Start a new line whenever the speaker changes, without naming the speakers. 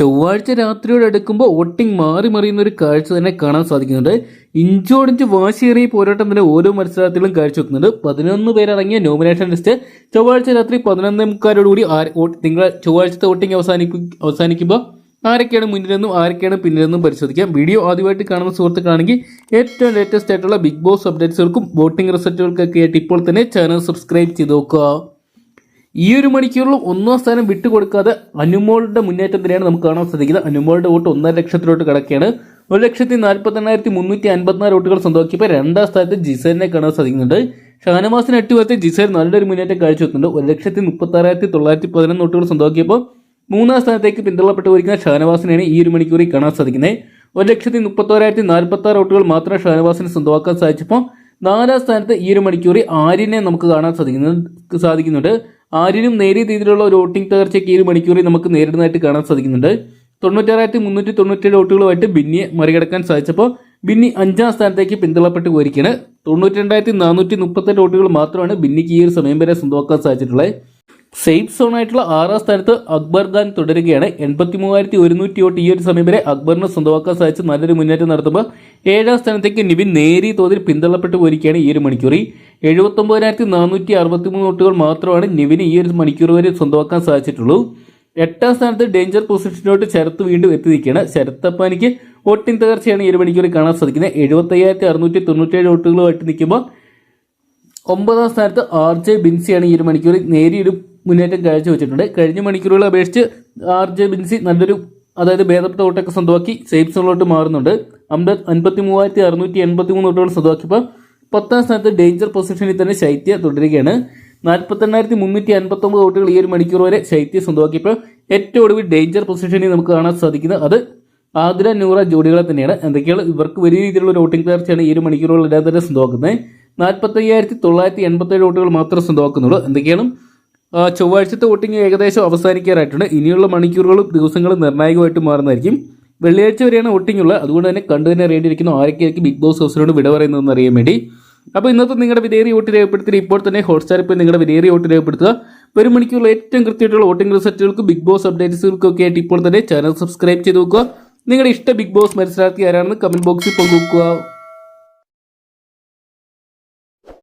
ചൊവ്വാഴ്ച രാത്രിയോട് അടുക്കുമ്പോൾ വോട്ടിംഗ് മാറി മറിയുന്ന ഒരു കാഴ്ച തന്നെ കാണാൻ സാധിക്കുന്നുണ്ട്. ഇഞ്ചോടിഞ്ച് വാശിയേറിയ പോരാട്ടം തന്നെ ഓരോ മത്സരാർത്ഥികളും കാഴ്ചവെക്കുന്നുണ്ട്. പതിനൊന്ന് പേരടങ്ങിയ നോമിനേഷൻ ലിസ്റ്റ് ചൊവ്വാഴ്ച രാത്രി പതിനൊന്നേ മുക്കാലോടുകൂടി തിങ്കൾ ചൊവ്വാഴ്ചത്തെ വോട്ടിംഗ് അവസാനിപ്പി അവസാനിക്കുമ്പോൾ ആരൊക്കെയാണ് മുന്നിലെന്നും ആരൊക്കെയാണ് പിന്നിലെന്നും പരിശോധിക്കാം. വീഡിയോ ആദ്യമായിട്ട് കാണുന്ന സുഹൃത്തുക്കളാണെങ്കിൽ ഏറ്റവും ലേറ്റസ്റ്റ് ആയിട്ടുള്ള ബിഗ് ബോസ് അപ്ഡേറ്റ്സുകൾക്കും വോട്ടിംഗ് റിസൾട്ടുകൾക്കൊക്കെ ആയിട്ട് ഇപ്പോൾ തന്നെ ചാനൽ സബ്സ്ക്രൈബ് ചെയ്ത് നോക്കുക. ഈ ഒരു മണിക്കൂറിൽ ഒന്നാം സ്ഥാനം വിട്ടുകൊടുക്കാതെ അനുമോളുടെ മുന്നേറ്റം തന്നെയാണ് നമുക്ക് കാണാൻ സാധിക്കുന്നത്. അനുമോളുടെ വോട്ട് ഒന്നര ലക്ഷത്തിലോട്ട് കിടക്കുകയാണ്. ഒരു ലക്ഷത്തി നാൽപ്പത്തി എണ്ണായിരത്തി മുന്നൂറ്റി അൻപത്തിനാല് വോട്ടുകൾ സ്വന്തമാക്കിയപ്പോൾ രണ്ടാം സ്ഥാനത്ത് ജിസേലിനെ കാണാൻ സാധിക്കുന്നുണ്ട്. ഷാനവാസിന് എട്ട് പേർത്ത് ജിസേൽ നല്ലൊരു മുന്നേറ്റം കാഴ്ചവെക്കുന്നുണ്ട്. ഒരു ലക്ഷത്തി മുപ്പത്തി ആറായിരത്തി തൊള്ളായിരത്തി പതിനൊന്ന് വോട്ടുകൾ സ്വന്തമാക്കിയപ്പോൾ മൂന്നാം സ്ഥാനത്തേക്ക് പിന്തള്ളപ്പെട്ട് പോയിരിക്കുന്ന ഷാനവാസിനെയാണ് ഈ ഒരു മണിക്കൂറിൽ കാണാൻ സാധിക്കുന്നത്. ഒരു ലക്ഷത്തി മുപ്പത്തോരായിരത്തി നാൽപ്പത്തി ആറ് വോട്ടുകൾ മാത്രം ഷാനവാസിന് സ്വന്തമാക്കാൻ സാധിച്ചപ്പോൾ നാലാം സ്ഥാനത്ത് ഈ ഒരു മണിക്കൂറിൽ ആര്യനെ നമുക്ക് കാണാൻ സാധിക്കുന്നു സാധിക്കുന്നുണ്ട്. ആര്യനും നേരിയ രീതിയിലുള്ള ഒരു വോട്ടിംഗ് തകർച്ചയ്ക്ക് ഈ ഒരു മണിക്കൂറിൽ നമുക്ക് നേരിടുന്നതായിട്ട് കാണാൻ സാധിക്കുന്നുണ്ട്. തൊണ്ണൂറ്റാറായിരത്തി മുന്നൂറ്റി തൊണ്ണൂറ്റേഴ് വോട്ടുകളുമായിട്ട് ബിന്നിയെ മറികടക്കാൻ സാധിച്ചപ്പോൾ ബിന്നി അഞ്ചാം സ്ഥാനത്തേക്ക് പിന്തള്ളപ്പെട്ട് പോയിരിക്കുകയാണ്. തൊണ്ണൂറ്റി രണ്ടായിരത്തി നാനൂറ്റി മുപ്പത്തെട്ട് വോട്ടുകൾ മാത്രമാണ് ബിന്നിക്ക് ഈ ഒരു സമയം വരെ സ്വന്തമാക്കാൻ സാധിച്ചിട്ടുള്ളത്. സേഫ് സോൺ ആയിട്ടുള്ള ആറാം സ്ഥാനത്ത് അക്ബർ ഖാൻ തുടരുകയാണ്. എൺപത്തി മൂവായിരത്തി ഒരുന്നൂറ്റി വോട്ട് ഈ ഒരു സമയം വരെ അക്ബറിന് സ്വന്തമാക്കാൻ സാധിച്ച് നല്ലൊരു മുന്നേറ്റം നടത്തുമ്പോൾ ഏഴാം സ്ഥാനത്തേക്ക് നിവിൻ നേരിയ തോതിൽ പിന്തള്ളപ്പെട്ടു പോയിരിക്കുകയാണ് ഈ ഒരു മണിക്കൂറിൽ എഴുപത്തൊമ്പതിനായിരത്തി നാനൂറ്റി അറുപത്തി മൂന്ന് വോട്ടുകൾ മാത്രമാണ് നിവിന് ഈ ഒരു മണിക്കൂർ വരെ സ്വന്തമാക്കാൻ സാധിച്ചിട്ടുള്ളൂ. എട്ടാം സ്ഥാനത്ത് ഡേഞ്ചർ പൊസിഷനിലോട്ട് ശരത്ത് വീണ്ടും എത്തി നിൽക്കുകയാണ്. ശരത്തപ്പാനിക്ക് വോട്ടിംഗ് തകർച്ചയാണ് ഈ ഒരു മണിക്കൂറിൽ കാണാൻ സാധിക്കുന്നത്. എഴുപത്തയ്യായിരത്തി അറുന്നൂറ്റി തൊണ്ണൂറ്റേഴ് വോട്ടുകളുമായിട്ട് നിൽക്കുമ്പോൾ ഒമ്പതാം സ്ഥാനത്ത് ആർ ജെ ബിൻസിയാണ് ഈ ഒരു മണിക്കൂറിൽ നേരിയൊരു മുന്നേറ്റം കാഴ്ചവെച്ചിട്ടുണ്ട് കഴിഞ്ഞ മണിക്കൂറുകളെ അപേക്ഷിച്ച് ആർ ജെ ബിൻസി നല്ലൊരു അതായത് ഭേദപ്പെട്ട വോട്ടൊക്കെ സ്വന്തമാക്കി സേഫ് സോണിലോട്ട് മാറുന്നുണ്ട്. അമ്പത് അൻപത്തി മൂവായിരത്തി അറുന്നൂറ്റി എൺപത്തി മൂന്ന് വോട്ടുകൾ സ്വന്തമാക്കിയപ്പോൾ പത്താം സ്ഥാനത്ത് ഡേഞ്ചർ പൊസിഷനിൽ തന്നെ ശൈത്യ തുടരുകയാണ്. നാൽപ്പത്തെണ്ണായിരത്തി മുന്നൂറ്റി അൻപത്തൊമ്പത് വോട്ടുകൾ ഈ ഒരു മണിക്കൂർ വരെ ശൈത്യ സ്വന്തമാക്കിയപ്പോൾ ഏറ്റവും ഒടുവിൽ ഡേഞ്ചർ പൊസിഷനിൽ നമുക്ക് കാണാൻ സാധിക്കുന്നത് അത് ആതിര നൂറ ജോഡികളെ തന്നെയാണ്. എന്തൊക്കെയാണ്? ഇവർക്ക് വലിയ രീതിയിലുള്ള ഒരു വോട്ടിംഗ് തകർച്ചയാണ് ഈ ഒരു മണിക്കൂറുകളില്ലാതെ തന്നെ സ്വന്തമാക്കുന്നത്. നാൽപ്പത്തയ്യായിരത്തി തൊള്ളായിരത്തി എൺപത്തേഴ് വോട്ടുകൾ മാത്രമേ സ്വന്തമാക്കുന്നുള്ളൂ. എന്തൊക്കെയാണ്? ചൊവ്വാഴ്ചത്തെ വോട്ടിംഗ് ഏകദേശം അവസാനിക്കാറായിട്ടുണ്ട്. ഇനിയുള്ള മണിക്കൂറുകളും ദിവസങ്ങളും നിർണായകമായിട്ട് മാറുന്നതായിരിക്കും. വെള്ളിയാഴ്ച വരെയാണ് വോട്ടിംഗ് ഉള്ളത് അതുകൊണ്ട് തന്നെ കണ്ടു തന്നെ അറിയേണ്ടിയിരിക്കുന്നു ആരൊക്കെയായിരിക്കും ബിഗ് ബോസ് ഹൗസിനോട് വിട പറയുന്നതെന്ന് അറിയാൻ വേണ്ടി. അപ്പോൾ ഇന്നത്തെ നിങ്ങളുടെ വിദേറി വോട്ട് രേഖപ്പെടുത്തി ഇപ്പോൾ തന്നെ ഹോട്ട്സ്റ്റാറിൽ പോയി നിങ്ങളുടെ വിദേറി വോട്ട് രേഖപ്പെടുത്തുക. ഒരു മണിക്കൂറിൽ ഏറ്റവും കൃത്യമായിട്ടുള്ള വോട്ടിംഗ് റിസൾട്ടുകൾക്കും ബിഗ് ബോസ് അപ്ഡേറ്റ്സുകൾക്കും ഒക്കെ ആയിട്ട് ഇപ്പോൾ തന്നെ ചാനൽ സബ്സ്ക്രൈബ് ചെയ്ത് നോക്കുക നിങ്ങളുടെ ഇഷ്ട ബിഗ് ബോസ് മത്സരാർത്ഥി ആരാണെന്ന് കമന്റ് ബോക്സിൽ പങ്കുവെക്കുക.